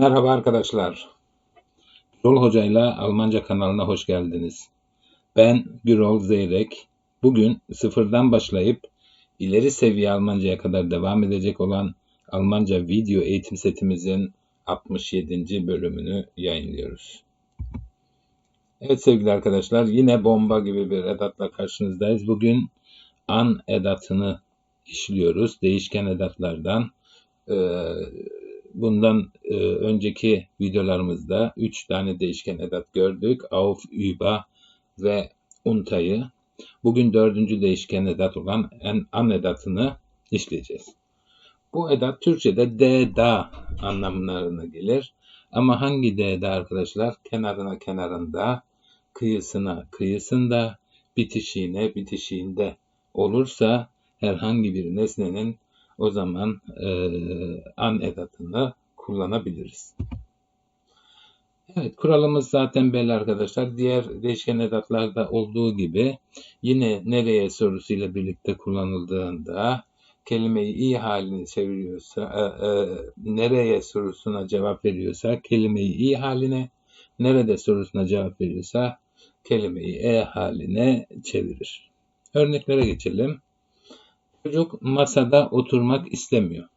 Merhaba arkadaşlar. Gürol Hoca ile Almanca kanalına hoş geldiniz. Ben Gürol Zeyrek. Bugün sıfırdan başlayıp ileri seviye Almanca'ya kadar devam edecek olan Almanca video eğitim setimizin 67. bölümünü yayınlıyoruz. Evet sevgili arkadaşlar yine bomba gibi bir edatla karşınızdayız. Bugün an edatını işliyoruz. Değişken edatlardan. Ee, bundan e, önceki videolarımızda 3 tane değişken edat gördük. Auf, über ve unta'yı. Bugün dördüncü değişken edat olan an edatını işleyeceğiz. Bu edat Türkçe'de de da anlamlarına gelir. Ama hangi de da arkadaşlar? Kenarına kenarında, kıyısına kıyısında, bitişiğine bitişiğinde olursa herhangi bir nesnenin o zaman e, an edatını kullanabiliriz. Evet kuralımız zaten belli arkadaşlar. Diğer değişken edatlarda olduğu gibi yine nereye sorusuyla birlikte kullanıldığında kelimeyi iyi halini çeviriyorsa, e, e, nereye sorusuna cevap veriyorsa kelimeyi iyi haline, nerede sorusuna cevap veriyorsa kelimeyi e haline çevirir. Örneklere geçelim. Çocuk masada oturmak istemiyor.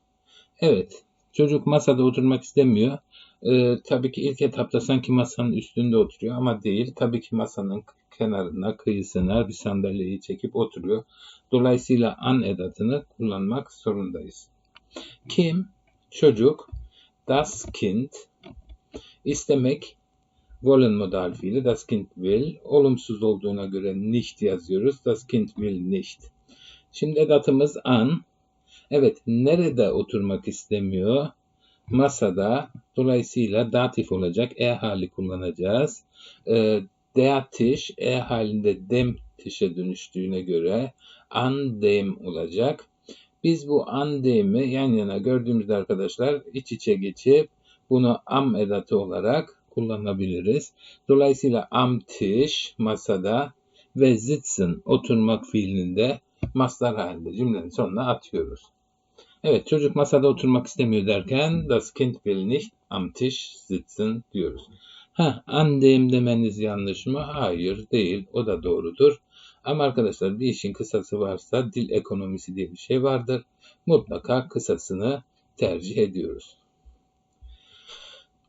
Evet, çocuk masada oturmak istemiyor. Ee, tabii ki ilk etapta sanki masanın üstünde oturuyor ama değil. Tabii ki masanın kenarına, kıyısına bir sandalyeyi çekip oturuyor. Dolayısıyla an edatını kullanmak zorundayız. Kim? Çocuk. Das Kind. İstemek wollen modal fiili. Das Kind will. Olumsuz olduğuna göre nicht yazıyoruz. Das Kind will nicht. Şimdi edatımız an. Evet, nerede oturmak istemiyor? Masada. Dolayısıyla datif olacak. E hali kullanacağız. E, der Tisch E halinde dem tişe dönüştüğüne göre an dem olacak. Biz bu an dem'i yan yana gördüğümüzde arkadaşlar iç içe geçip bunu am edatı olarak kullanabiliriz. Dolayısıyla am Tisch masada ve sitzen oturmak fiilinde maslar halinde cümlenin sonuna atıyoruz. Evet çocuk masada oturmak istemiyor derken das Kind will nicht am Tisch sitzen diyoruz. Ha andeyim demeniz yanlış mı? Hayır değil o da doğrudur. Ama arkadaşlar bir işin kısası varsa dil ekonomisi diye bir şey vardır. Mutlaka kısasını tercih ediyoruz.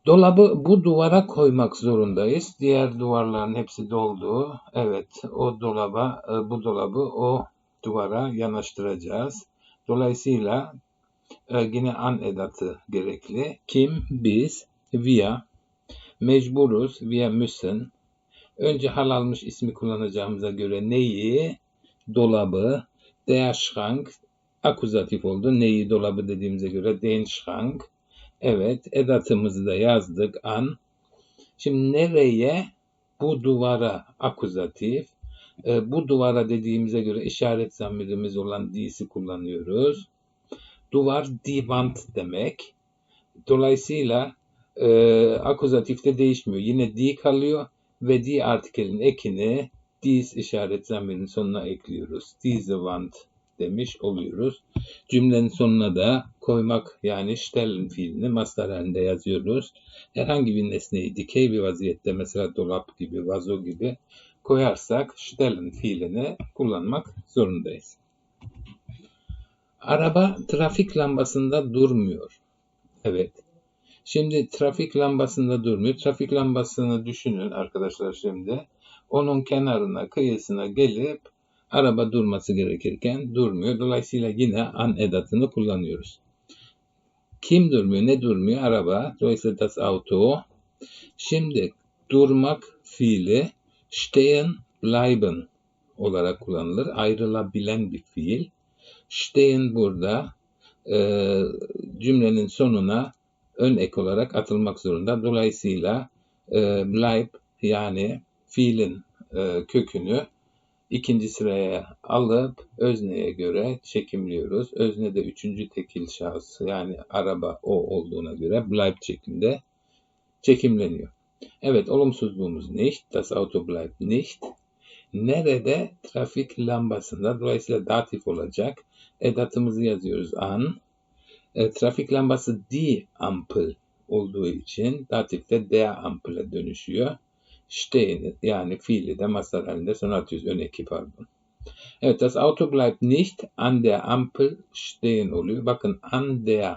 Dolabı bu duvara koymak zorundayız. Diğer duvarların hepsi doldu. Evet o dolaba bu dolabı o duvara yanaştıracağız. Dolayısıyla e, yine an edatı gerekli. Kim? Biz. Wir. Mecburuz. Wir müssen. Önce hal almış ismi kullanacağımıza göre neyi? Dolabı. Der Schrank. Akuzatif oldu. Neyi dolabı dediğimize göre den Schrank. Evet. Edatımızı da yazdık. An. Şimdi nereye? Bu duvara akuzatif. E, bu duvara dediğimize göre işaret zamirimiz olan die'si kullanıyoruz. Duvar die Wand demek. Dolayısıyla e, akuzatifte değişmiyor. Yine die kalıyor ve die artikelin ekini dies işaret zamirinin sonuna ekliyoruz. Diese Wand demiş oluyoruz. Cümlenin sonuna da koymak yani stellen fiilini mastar halinde yazıyoruz. Herhangi bir nesneyi dikey bir vaziyette mesela dolap gibi, vazo gibi koyarsak stellen fiilini kullanmak zorundayız. Araba trafik lambasında durmuyor. Evet. Şimdi trafik lambasında durmuyor. Trafik lambasını düşünün arkadaşlar şimdi. Onun kenarına, kıyısına gelip araba durması gerekirken durmuyor. Dolayısıyla yine an edatını kullanıyoruz. Kim durmuyor, ne durmuyor? Araba. Dolayısıyla das Auto. Şimdi durmak fiili stehen bleiben olarak kullanılır. Ayrılabilen bir fiil. Stehen burada e, cümlenin sonuna ön ek olarak atılmak zorunda. Dolayısıyla e, bleib yani fiilin e, kökünü ikinci sıraya alıp özneye göre çekimliyoruz. Özne de üçüncü tekil şahıs yani araba o olduğuna göre bleib şeklinde çekimleniyor. Evet olumsuzluğumuz nicht. Das Auto bleibt nicht. Nerede? Trafik lambasında. Dolayısıyla datif olacak. Edatımızı yazıyoruz an. E, trafik lambası die Ampel olduğu için datifte der Ampel'e dönüşüyor. Stehen yani fiili de masal halinde sonra atıyoruz. Ön eki pardon. Evet das Auto bleibt nicht an der Ampel stehen oluyor. Bakın an der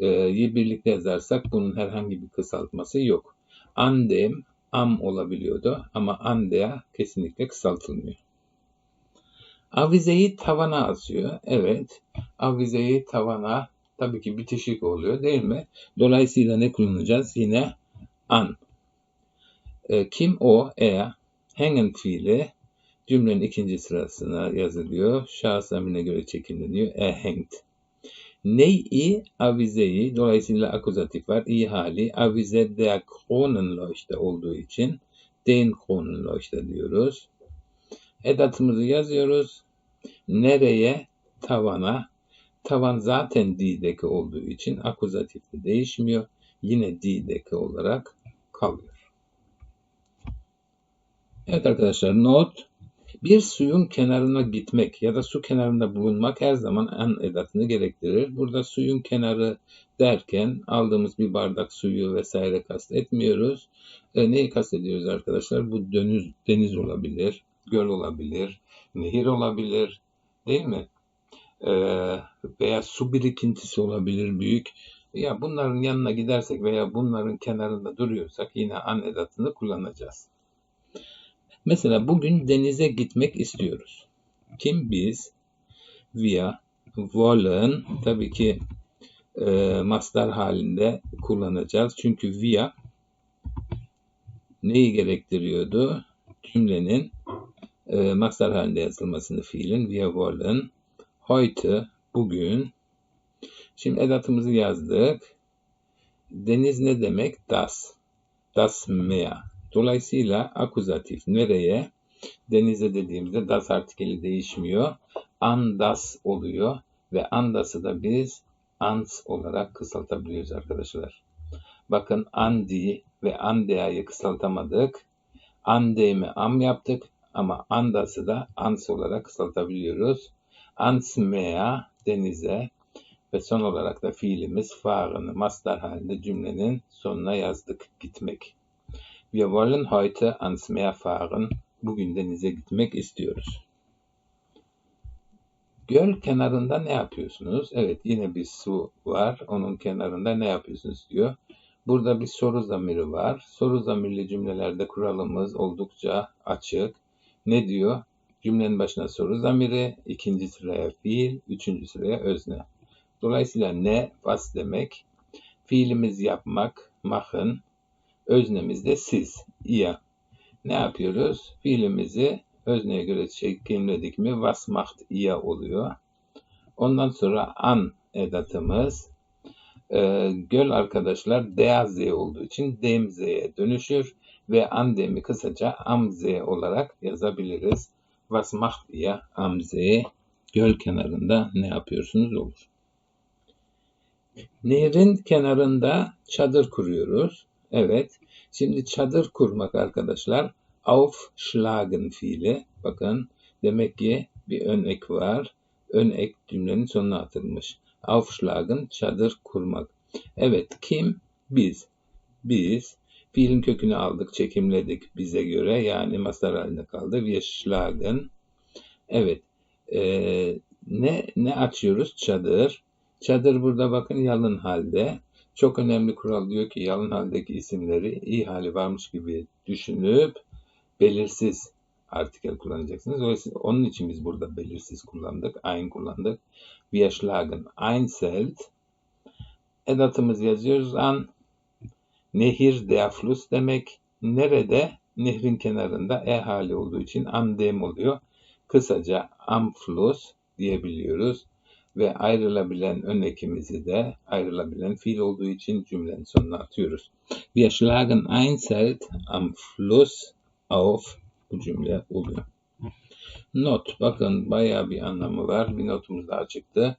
e, birlikte yazarsak bunun herhangi bir kısaltması yok. An dem am olabiliyordu ama an der kesinlikle kısaltılmıyor. Avizeyi tavana asıyor. Evet. Avizeyi tavana tabii ki bitişik oluyor değil mi? Dolayısıyla ne kullanacağız? Yine an. E, kim o? E. Hängen fiili cümlenin ikinci sırasına yazılıyor. Şahıs zamirine göre çekimleniyor. E hängt. Neyi avizeyi dolayısıyla akuzatif var. İyi hali avize der Kronenleuchte olduğu için den Kronenleuchte diyoruz. Edatımızı yazıyoruz. Nereye? Tavana. Tavan zaten dideki olduğu için akuzatifte değişmiyor. Yine dideki olarak kalıyor. Evet arkadaşlar not bir suyun kenarına gitmek ya da su kenarında bulunmak her zaman an edatını gerektirir. Burada suyun kenarı derken aldığımız bir bardak suyu vesaire kastetmiyoruz. E, neyi kastediyoruz arkadaşlar? Bu deniz, deniz olabilir, göl olabilir, nehir olabilir değil mi? E, veya su birikintisi olabilir büyük. Ya bunların yanına gidersek veya bunların kenarında duruyorsak yine an edatını kullanacağız. Mesela bugün denize gitmek istiyoruz. Kim biz? Wir wollen tabii ki e, mastar halinde kullanacağız. Çünkü wir neyi gerektiriyordu? Cümlenin e, mastar halinde yazılmasını fiilin wir wollen heute bugün Şimdi edatımızı yazdık. Deniz ne demek? Das. Das Meer. Dolayısıyla akuzatif nereye? Denize dediğimizde das artikeli değişmiyor. Andas oluyor ve andası da biz ans olarak kısaltabiliyoruz arkadaşlar. Bakın andi ve andea'yı kısaltamadık. Andeymi am yaptık ama andası da ans olarak kısaltabiliyoruz. Ansmea denize ve son olarak da fiilimiz fahrını mastar halinde cümlenin sonuna yazdık gitmek. Wir wollen heute ans Meer fahren. Bugün denize gitmek istiyoruz. Göl kenarında ne yapıyorsunuz? Evet yine bir su var. Onun kenarında ne yapıyorsunuz diyor. Burada bir soru zamiri var. Soru zamirli cümlelerde kuralımız oldukça açık. Ne diyor? Cümlenin başına soru zamiri, ikinci sıraya fiil, üçüncü sıraya özne. Dolayısıyla ne, was demek? Fiilimiz yapmak, machen, Öznemiz de siz, ihr. Ne yapıyoruz? Fiilimizi özneye göre çekimledik mi was macht ihr oluyor. Ondan sonra an edatımız e, göl arkadaşlar der z olduğu için dem z'ye dönüşür ve an demi kısaca am z olarak yazabiliriz. Was macht ihr am see? Göl kenarında ne yapıyorsunuz olur. Nehrin kenarında çadır kuruyoruz. Evet. Şimdi çadır kurmak arkadaşlar. Aufschlagen fiili. Bakın demek ki bir ön ek var. Ön ek cümlenin sonuna atılmış. Aufschlagen çadır kurmak. Evet kim? Biz. Biz fiilin kökünü aldık, çekimledik bize göre. Yani mastar halinde kaldı. Wir schlagen. Evet. Ee, ne ne açıyoruz? Çadır. Çadır burada bakın yalın halde. Çok önemli kural diyor ki yalın haldeki isimleri iyi hali varmış gibi düşünüp belirsiz artikel kullanacaksınız. Dolayısıyla onun için biz burada belirsiz kullandık. Ein kullandık. Wir schlagen einzelt. Edatımız yazıyoruz an. Nehir der Fluss demek. Nerede? Nehrin kenarında e hali olduğu için am dem oluyor. Kısaca am Fluss diyebiliyoruz ve ayrılabilen ön ekimizi de ayrılabilen fiil olduğu için cümlenin sonuna atıyoruz. Wir schlagen ein Zelt am Fluss auf bu cümle oluyor. Not. Bakın bayağı bir anlamı var. Bir notumuz daha çıktı.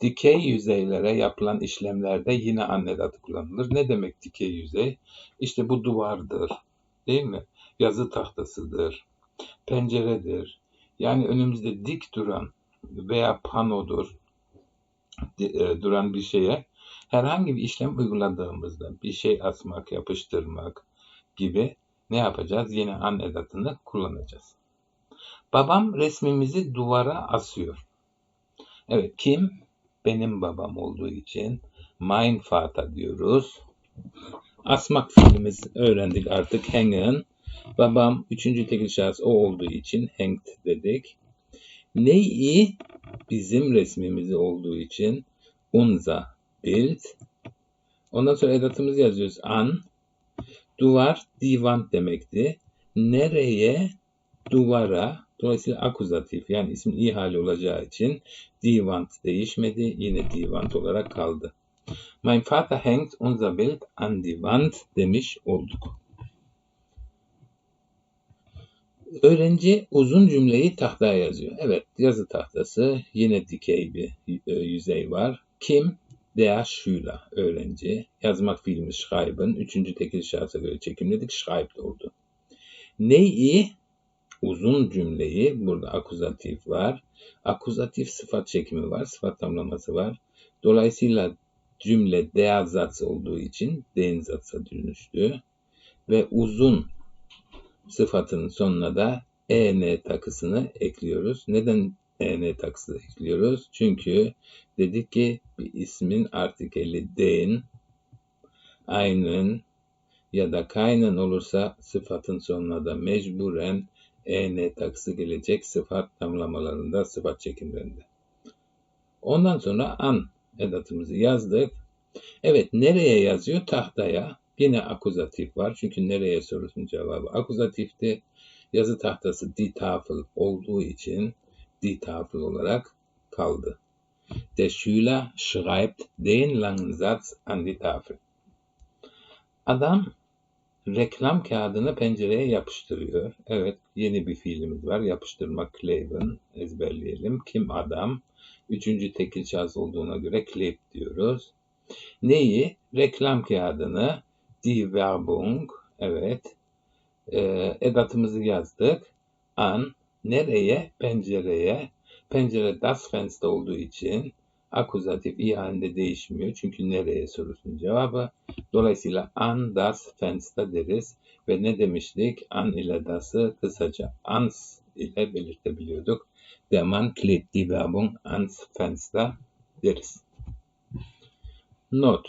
Dikey yüzeylere yapılan işlemlerde yine annedatı kullanılır. Ne demek dikey yüzey? İşte bu duvardır. Değil mi? Yazı tahtasıdır. penceredir. Yani önümüzde dik duran veya panodur e, duran bir şeye herhangi bir işlem uyguladığımızda bir şey asmak, yapıştırmak gibi ne yapacağız? Yine an edatını kullanacağız. Babam resmimizi duvara asıyor. Evet kim? Benim babam olduğu için mein Vater diyoruz. Asmak fiilimiz öğrendik artık hängen. Babam üçüncü tekil şahıs o olduğu için hängt dedik. Neyi bizim resmimizi olduğu için unser Bild. Ondan sonra edatımızı yazıyoruz. An. Duvar, divan demekti. Nereye? Duvara. Dolayısıyla akuzatif yani ismin iyi hali olacağı için divant değişmedi. Yine divant olarak kaldı. Mein Vater hängt unser Bild an die Wand demiş olduk. Öğrenci uzun cümleyi tahtaya yazıyor. Evet yazı tahtası yine dikey bir e, yüzey var. Kim? Der Schüler, öğrenci. Yazmak fiilimiz schreiben. Üçüncü tekil şahsa göre çekimledik. Schreibt oldu. Neyi? Uzun cümleyi. Burada akuzatif var. Akuzatif sıfat çekimi var. Sıfat tamlaması var. Dolayısıyla cümle der Satz olduğu için den Satz'a dönüştü. Ve uzun sıfatının sonuna da en takısını ekliyoruz. Neden en takısı ekliyoruz? Çünkü dedik ki bir ismin artikeli den, aynen ya da kaynen olursa sıfatın sonuna da mecburen en takısı gelecek sıfat tamlamalarında, sıfat çekimlerinde. Ondan sonra an edatımızı yazdık. Evet nereye yazıyor? Tahtaya. Yine akuzatif var. Çünkü nereye sorusunun cevabı akuzatifti. Yazı tahtası die Tafel olduğu için die Tafel olarak kaldı. Der Schüler schreibt den langen Satz an die Tafel. Adam reklam kağıdını pencereye yapıştırıyor. Evet yeni bir fiilimiz var. Yapıştırmak kleben ezberleyelim. Kim adam? Üçüncü tekil şahıs olduğuna göre kleb diyoruz. Neyi? Reklam kağıdını die Werbung evet e, edatımızı yazdık. An nereye? Pencereye. Pencere das Fenster olduğu için akuzatif i halinde değişmiyor. Çünkü nereye sorusunun cevabı. Dolayısıyla an das Fenster deriz. Ve ne demiştik? An ile das'ı kısaca ans ile belirtebiliyorduk. Der Mann klebt die Werbung ans Fenster deriz. Not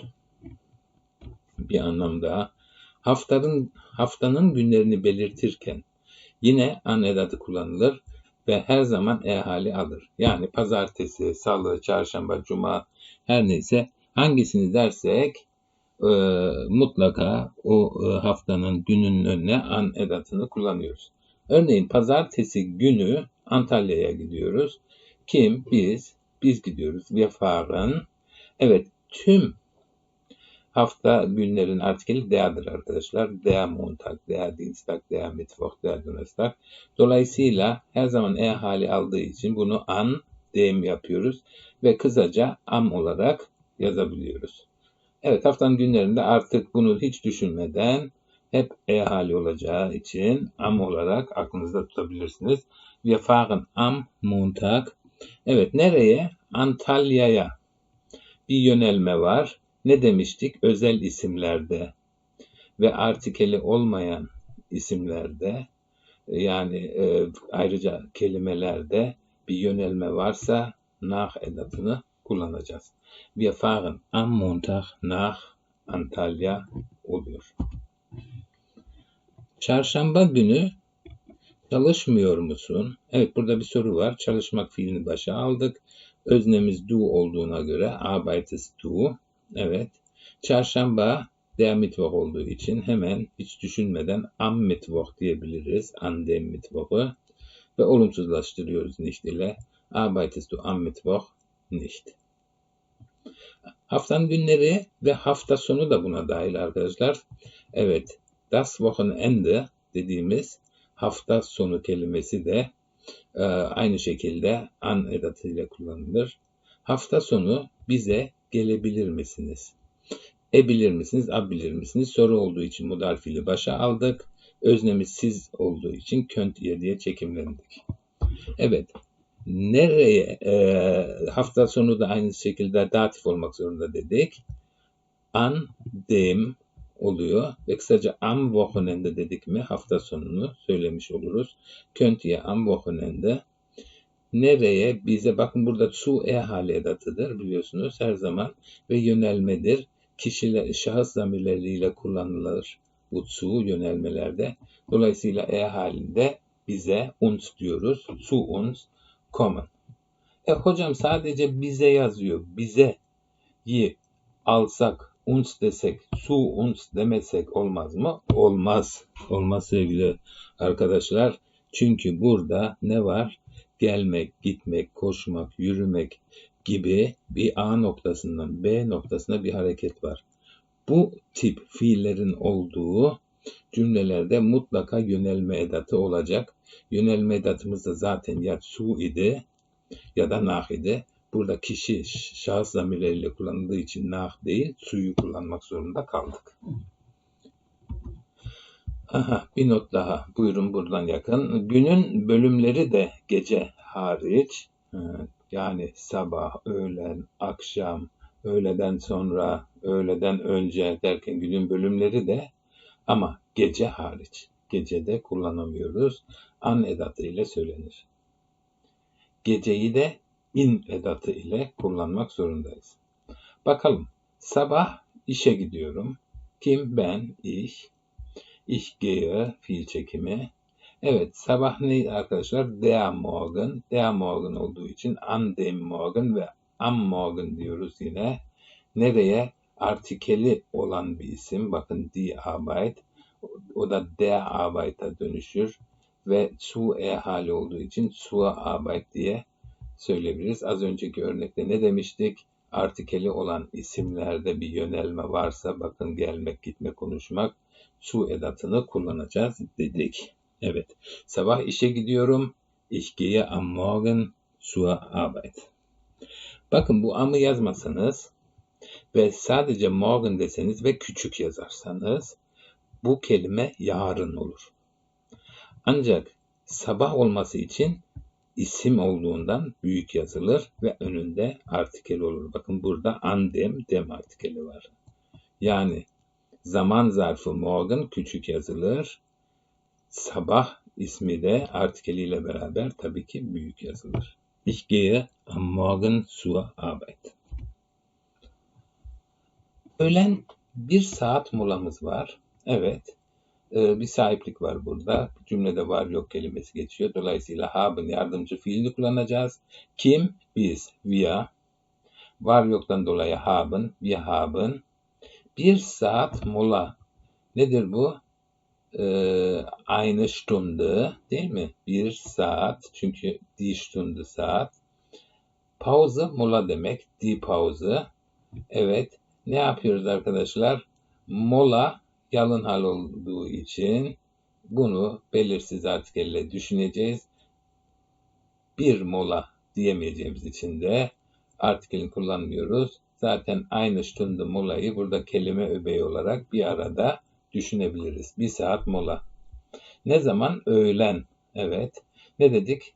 bir anlamda haftanın haftanın günlerini belirtirken yine an edatı kullanılır ve her zaman e hali alır. Yani pazartesi, salı, çarşamba, cuma her neyse hangisini dersek e, mutlaka o e, haftanın gününün önüne an edatını kullanıyoruz. Örneğin pazartesi günü Antalya'ya gidiyoruz. Kim? Biz. Biz gidiyoruz. Fahren. Evet tüm hafta günlerin artikeli der'dir arkadaşlar. Der Montag, der Dienstag, der Mittwoch, der Donnerstag. Dolayısıyla her zaman e hali aldığı için bunu an, dem yapıyoruz ve kısaca am olarak yazabiliyoruz. Evet haftanın günlerinde artık bunu hiç düşünmeden hep e hali olacağı için am olarak aklınızda tutabilirsiniz. Wir fahren am Montag. Evet nereye? Antalya'ya. Bir yönelme var ne demiştik? Özel isimlerde ve artikeli olmayan isimlerde yani e, ayrıca kelimelerde bir yönelme varsa nach edatını kullanacağız. Wir fahren am Montag nach Antalya oluyor. Çarşamba günü çalışmıyor musun? Evet burada bir soru var. Çalışmak fiilini başa aldık. Öznemiz du olduğuna göre arbeitest du Evet. Çarşamba der Mittwoch olduğu için hemen hiç düşünmeden am Mittwoch diyebiliriz. An dem Mittwoch'u ve olumsuzlaştırıyoruz nicht ile. Arbeitest du am Mittwoch nicht. Haftanın günleri ve hafta sonu da buna dahil arkadaşlar. Evet, das Wochenende dediğimiz hafta sonu kelimesi de e, aynı şekilde an edatıyla kullanılır. Hafta sonu bize gelebilir misiniz? E bilir misiniz? A bilir misiniz? Soru olduğu için modal fiili başa aldık. Öznemiz siz olduğu için köntiye diye çekimlendik. Evet. Nereye e, hafta sonu da aynı şekilde datif olmak zorunda dedik. An, dem oluyor. Ve kısaca am Wochenende dedik mi hafta sonunu söylemiş oluruz. Köntiye am Wochenende nereye bize bakın burada su e hali edatıdır biliyorsunuz her zaman ve yönelmedir. Kişiler, şahıs zamirleriyle kullanılır bu su yönelmelerde. Dolayısıyla e halinde bize uns diyoruz. Su uns kommen. E hocam sadece bize yazıyor. Bize yi alsak uns desek, su uns demesek olmaz mı? Olmaz. Olmaz sevgili arkadaşlar. Çünkü burada ne var? Gelmek, gitmek, koşmak, yürümek gibi bir A noktasından B noktasına bir hareket var. Bu tip fiillerin olduğu cümlelerde mutlaka yönelme edatı olacak. Yönelme edatımız da zaten ya su idi ya da nah idi. Burada kişi şahıs zamirleriyle kullanıldığı için nah değil suyu kullanmak zorunda kaldık. Aha, bir not daha. Buyurun buradan yakın. Günün bölümleri de gece hariç yani sabah, öğlen, akşam, öğleden sonra, öğleden önce derken günün bölümleri de ama gece hariç. Gecede kullanamıyoruz. An edatı ile söylenir. Geceyi de in edatı ile kullanmak zorundayız. Bakalım. Sabah işe gidiyorum. Kim? Ben, ich. Ich gehe, fiil çekimi. Evet, sabah ne arkadaşlar? Der Morgen. Der Morgen olduğu için an dem ve am Morgen diyoruz yine. Nereye? Artikeli olan bir isim. Bakın die Arbeit. O da der Arbeit'a dönüşür. Ve zu e hali olduğu için zur Arbeit diye söyleyebiliriz. Az önceki örnekte ne demiştik? Artikeli olan isimlerde bir yönelme varsa bakın gelmek, gitme, konuşmak su edatını kullanacağız dedik. Evet. Sabah işe gidiyorum. Ich gehe am Morgen zur Arbeit. Bakın bu amı yazmasanız ve sadece morgen deseniz ve küçük yazarsanız bu kelime yarın olur. Ancak sabah olması için isim olduğundan büyük yazılır ve önünde artikel olur. Bakın burada andem dem artikeli var. Yani zaman zarfı morgen küçük yazılır. Sabah ismi de artikeliyle beraber tabii ki büyük yazılır. Ich gehe am Morgen zur Arbeit. Öğlen bir saat molamız var. Evet. Ee, bir sahiplik var burada. Cümlede var yok kelimesi geçiyor. Dolayısıyla haben yardımcı fiilini kullanacağız. Kim? Biz. Wir. Var yoktan dolayı haben. Wir haben. Bir saat mola. Nedir bu? Ee, eine Stunde değil mi? Bir saat. Çünkü die Stunde saat. Pause mola demek. Die Pause. Evet. Ne yapıyoruz arkadaşlar? Mola yalın hal olduğu için bunu belirsiz artikelle düşüneceğiz. Bir mola diyemeyeceğimiz için de artikelini kullanmıyoruz. Zaten aynı Stunde molayı burada kelime öbeği olarak bir arada düşünebiliriz. Bir saat mola. Ne zaman? Öğlen. Evet. Ne dedik?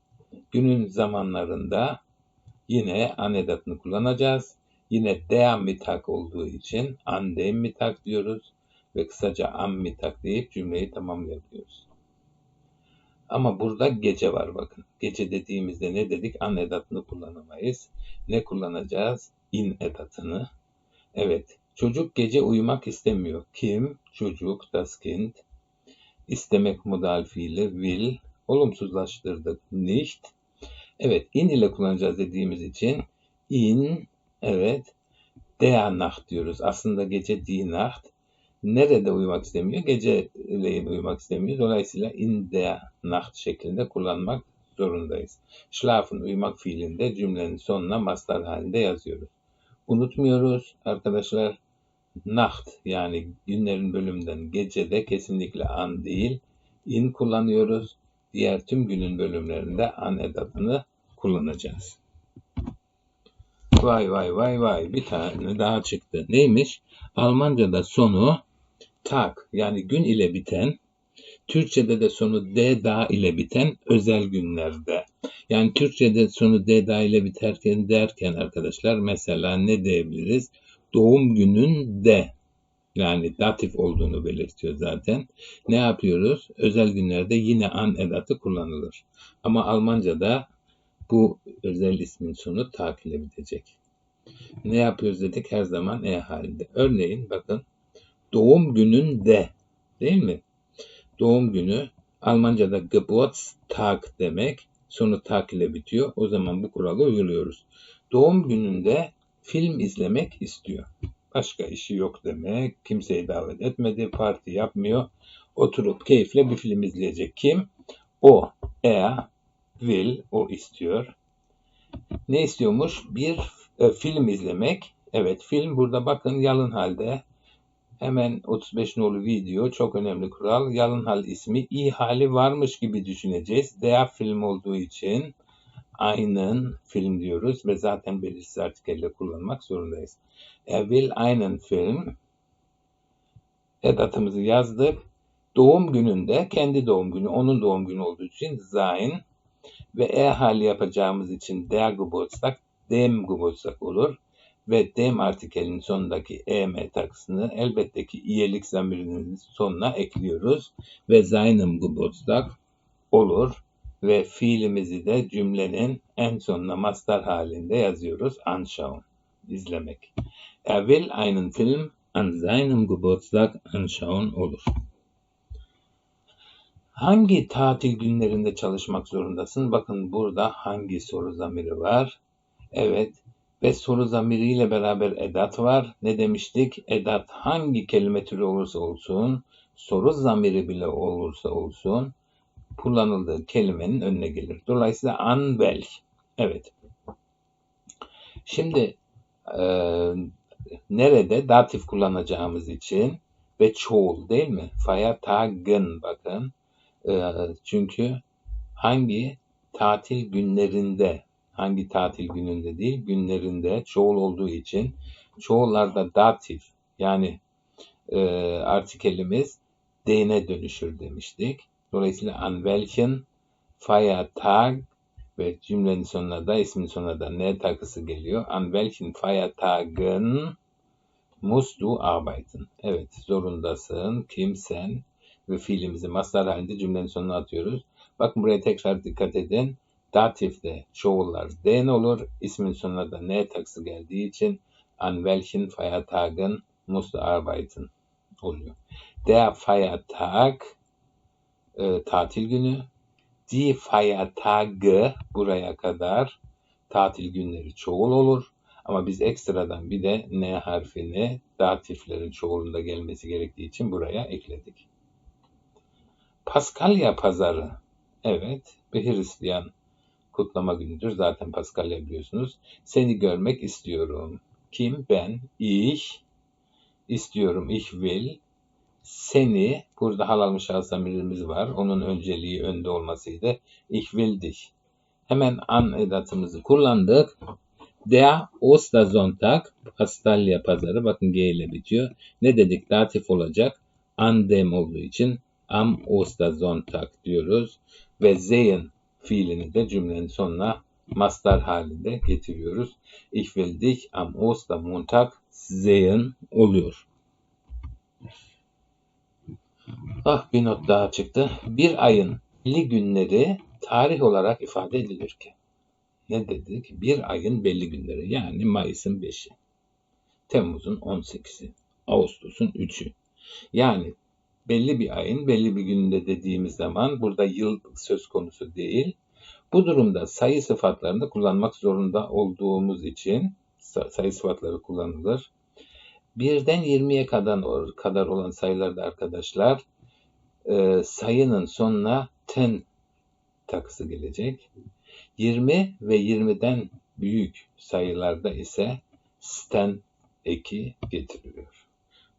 Günün zamanlarında yine anedatını kullanacağız. Yine der Mittag olduğu için an dem Mittag diyoruz ve kısaca am Mittag deyip cümleyi tamamlayabiliyoruz. Ama burada gece var bakın. Gece dediğimizde ne dedik? An edatını kullanamayız. Ne kullanacağız? In edatını. Evet. Çocuk gece uyumak istemiyor. Kim? Çocuk, das Kind. İstemek modal fiili will. Olumsuzlaştırdık. Nicht. Evet. In ile kullanacağız dediğimiz için in Evet. Der Nacht diyoruz. Aslında gece die Nacht. Nerede uyumak istemiyor? Geceleyin uyumak istemiyor. Dolayısıyla in der Nacht şeklinde kullanmak zorundayız. Schlafen uyumak fiilinde cümlenin sonuna mastar halinde yazıyoruz. Unutmuyoruz arkadaşlar. Nacht yani günlerin bölümünden gecede kesinlikle an değil in kullanıyoruz. Diğer tüm günün bölümlerinde an edatını kullanacağız. Vay vay vay vay bir tane daha çıktı. Neymiş? Almanca'da sonu tak yani gün ile biten Türkçe'de de sonu D da ile biten özel günlerde. Yani Türkçe'de sonu D da ile biterken derken arkadaşlar mesela ne diyebiliriz? Doğum günün de yani datif olduğunu belirtiyor zaten. Ne yapıyoruz? Özel günlerde yine an edatı kullanılır. Ama Almanca'da bu özel ismin sonu tak ile bitecek. Ne yapıyoruz dedik her zaman e halinde. Örneğin bakın doğum gününde değil mi? Doğum günü Almanca'da Geburtstag demek. Sonu tak ile bitiyor. O zaman bu kuralı uyguluyoruz. Doğum gününde film izlemek istiyor. Başka işi yok demek. Kimseyi davet etmedi. Parti yapmıyor. Oturup keyifle bir film izleyecek. Kim? O. Er will. O istiyor. Ne istiyormuş? Bir e, film izlemek. Evet film burada bakın yalın halde. Hemen 35 nolu video çok önemli kural. Yalın hal ismi iyi hali varmış gibi düşüneceğiz. Der film olduğu için einen film diyoruz ve zaten belirsiz artikelle kullanmak zorundayız. Er will einen Film. Edatımızı yazdık. Doğum gününde, kendi doğum günü, onun doğum günü olduğu için sein ve e hali yapacağımız için der Geburtstag, dem Geburtstag olur ve dem artikelinin sonundaki em takısını elbette ki iyelik zamirinin sonuna ekliyoruz ve seinem Geburtstag olur ve fiilimizi de cümlenin en sonuna master halinde yazıyoruz. Anschauen, izlemek. Er will einen Film an seinem Geburtstag anschauen olur. Hangi tatil günlerinde çalışmak zorundasın? Bakın burada hangi soru zamiri var? Evet ve soru zamiriyle beraber edat var. Ne demiştik? Edat hangi kelime türü olursa olsun, soru zamiri bile olursa olsun kullanıldığı kelimenin önüne gelir. Dolayısıyla an welch. Evet. Şimdi e, nerede datif kullanacağımız için ve çoğul değil mi? Feiertagen bakın. E, çünkü hangi tatil günlerinde hangi tatil gününde değil günlerinde çoğul olduğu için çoğullarda datif yani e, artikelimiz D'ne dönüşür demiştik. Dolayısıyla an welchen Feiertag ve cümlenin sonuna da ismin sonuna da ne takısı geliyor. An welchen Feiertagen musst du arbeiten. Evet zorundasın. Kim sen? Ve fiilimizi mastar halinde cümlenin sonuna atıyoruz. Bakın buraya tekrar dikkat edin. Datifte çoğullar den olur. İsmin sonuna da ne takısı geldiği için an welchen Feiertagen musst arbeiten oluyor. Der Feiertag e, tatil günü. Die Feiertage buraya kadar tatil günleri çoğul olur. Ama biz ekstradan bir de N harfini datiflerin çoğulunda gelmesi gerektiği için buraya ekledik. Paskalya pazarı. Evet, bir Hristiyan kutlama günüdür. Zaten Paskalya biliyorsunuz. Seni görmek istiyorum. Kim? Ben. Ich. istiyorum. Ich will seni burada halal şahıs zamirimiz var. Onun önceliği önde olmasıydı. Ich will dich. Hemen an edatımızı kullandık. Der Ostersonntag Pastalya pazarı bakın G ile bitiyor. Ne dedik? Datif olacak. An dem olduğu için am Ostersonntag diyoruz. Ve sehen fiilini de cümlenin sonuna mastar halinde getiriyoruz. Ich will dich am Ostermontag sehen oluyor. Ah bir not daha çıktı. Bir ayın belli günleri tarih olarak ifade edilirken. Ne dedik? Bir ayın belli günleri. Yani Mayıs'ın 5'i. Temmuz'un 18'i. Ağustos'un 3'ü. Yani belli bir ayın belli bir gününde dediğimiz zaman burada yıl söz konusu değil. Bu durumda sayı sıfatlarını kullanmak zorunda olduğumuz için sayı sıfatları kullanılır. Birden 20'ye kadar, kadar olan sayılarda arkadaşlar e, sayının sonuna ten takısı gelecek. 20 ve 20'den büyük sayılarda ise sten eki getiriliyor.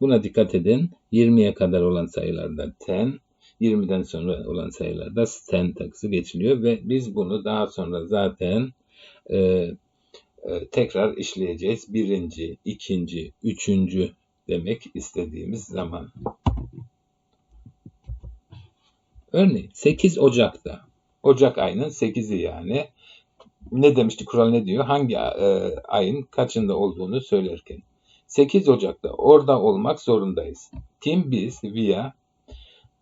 Buna dikkat edin. 20'ye kadar olan sayılarda ten, 20'den sonra olan sayılarda sten takısı geçiliyor ve biz bunu daha sonra zaten e, e, tekrar işleyeceğiz. Birinci, ikinci, üçüncü demek istediğimiz zaman. Örneğin 8 Ocak'ta. Ocak ayının 8'i yani. Ne demişti kural ne diyor? Hangi e, ayın kaçında olduğunu söylerken. 8 Ocak'ta orada olmak zorundayız. Kim biz wir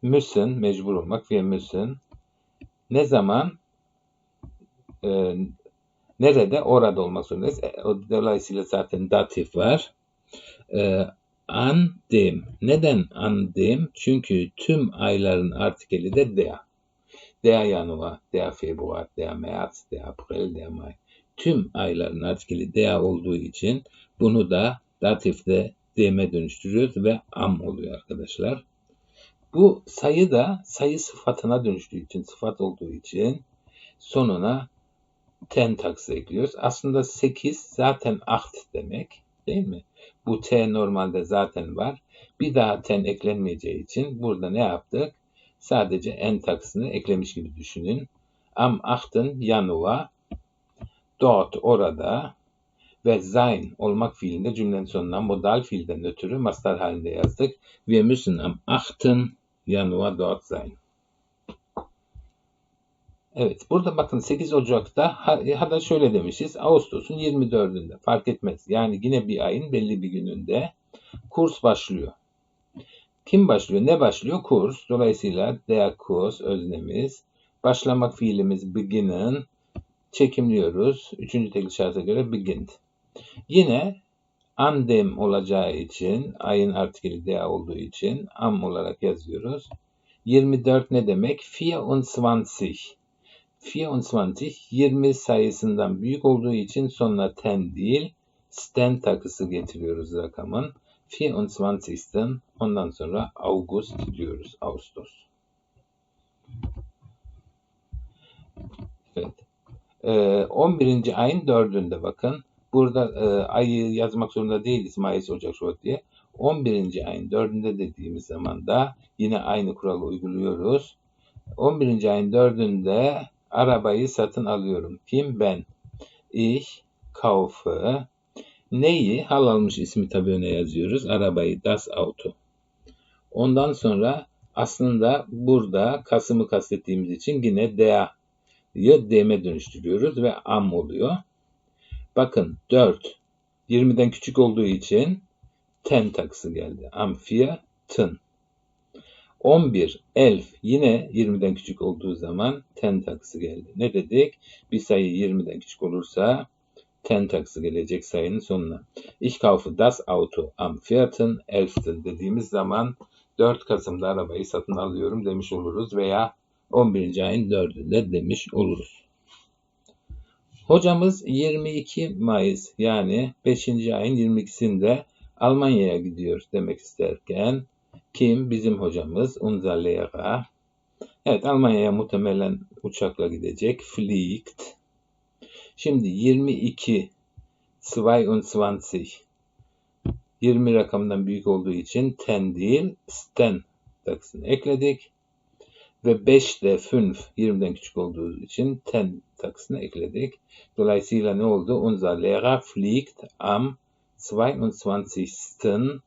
müssen mecbur olmak wir müssen ne zaman e, nerede orada olmak zorundayız. E, dolayısıyla zaten datif var. E, an dem. Neden an dem? Çünkü tüm ayların artikeli de der. Der Januar, der Februar, der März, der April, der Mai. Tüm ayların artikeli der olduğu için bunu da datifte dem'e dönüştürüyoruz ve am oluyor arkadaşlar. Bu sayı da sayı sıfatına dönüştüğü için, sıfat olduğu için sonuna ten taksı ekliyoruz. Aslında 8 zaten acht demek değil mi? Bu t normalde zaten var. Bir daha ten eklenmeyeceği için burada ne yaptık? Sadece en taksını eklemiş gibi düşünün. Am 8. Januar dort orada ve sein olmak fiilinde cümlenin sonuna modal fiilden ötürü mastar halinde yazdık. Wir müssen am 8. Januar dort sein. Evet, burada bakın 8 Ocak'ta ha, ha da şöyle demişiz. Ağustos'un 24'ünde fark etmez. Yani yine bir ayın belli bir gününde kurs başlıyor. Kim başlıyor? Ne başlıyor? Kurs. Dolayısıyla der Kurs öznemiz. Başlamak fiilimiz beginnen. Çekimliyoruz. Üçüncü tekil şarta göre beginnt. Yine andem olacağı için ayın artikeli der olduğu için am olarak yazıyoruz. 24 ne demek? 24. 24 20 sayısından büyük olduğu için sonuna ten değil sten takısı getiriyoruz rakamın. 24'ten ondan sonra August diyoruz. Ağustos. Evet. Ee, 11. ayın 4'ünde bakın. Burada e, ayı yazmak zorunda değiliz Mayıs, Ocak, Şubat diye. 11. ayın 4'ünde dediğimiz zaman da yine aynı kuralı uyguluyoruz. 11. ayın 4'ünde arabayı satın alıyorum. Kim? Ben. Ich kaufe. Neyi? Hal almış ismi tabii öne yazıyoruz. Arabayı. Das Auto. Ondan sonra aslında burada Kasım'ı kastettiğimiz için yine der ya dem'e dönüştürüyoruz ve am oluyor. Bakın 4 20'den küçük olduğu için ten takısı geldi. Am 4 tın. 11, elf yine 20'den küçük olduğu zaman ten takısı geldi. Ne dedik? Bir sayı 20'den küçük olursa ten takısı gelecek sayının sonuna. Ich kaufe das Auto am 4. 11. dediğimiz zaman 4 Kasım'da arabayı satın alıyorum demiş oluruz veya 11. ayın 4'ünde demiş oluruz. Hocamız 22 Mayıs yani 5. ayın 22'sinde Almanya'ya gidiyor demek isterken kim? Bizim hocamız unser Lehrer. Evet Almanya'ya muhtemelen uçakla gidecek. Fliegt. Şimdi 22 22 20 rakamdan büyük olduğu için ten değil sten takısını ekledik. Ve 5 de 5 20'den küçük olduğu için ten takısını ekledik. Dolayısıyla ne oldu? Unser Lehrer fliegt am 22.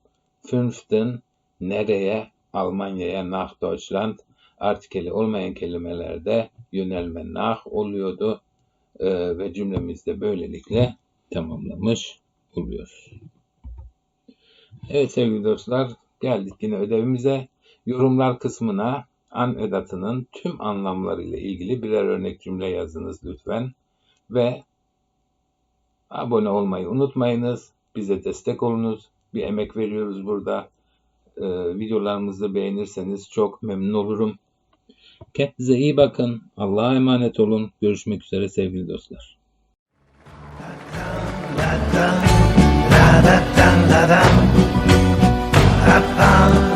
5. nereye? Almanya'ya, nach Deutschland. Artikeli olmayan kelimelerde yönelme nach oluyordu. Ee, ve cümlemizde böylelikle tamamlamış oluyoruz. Evet sevgili dostlar geldik yine ödevimize. Yorumlar kısmına an edatının tüm anlamlarıyla ilgili birer örnek cümle yazınız lütfen ve abone olmayı unutmayınız. Bize destek olunuz. Bir emek veriyoruz burada. Ee, videolarımızı beğenirseniz çok memnun olurum. Kendinize iyi bakın. Allah'a emanet olun. Görüşmek üzere sevgili dostlar. La dam, la dam, la dam, la dam, la dam.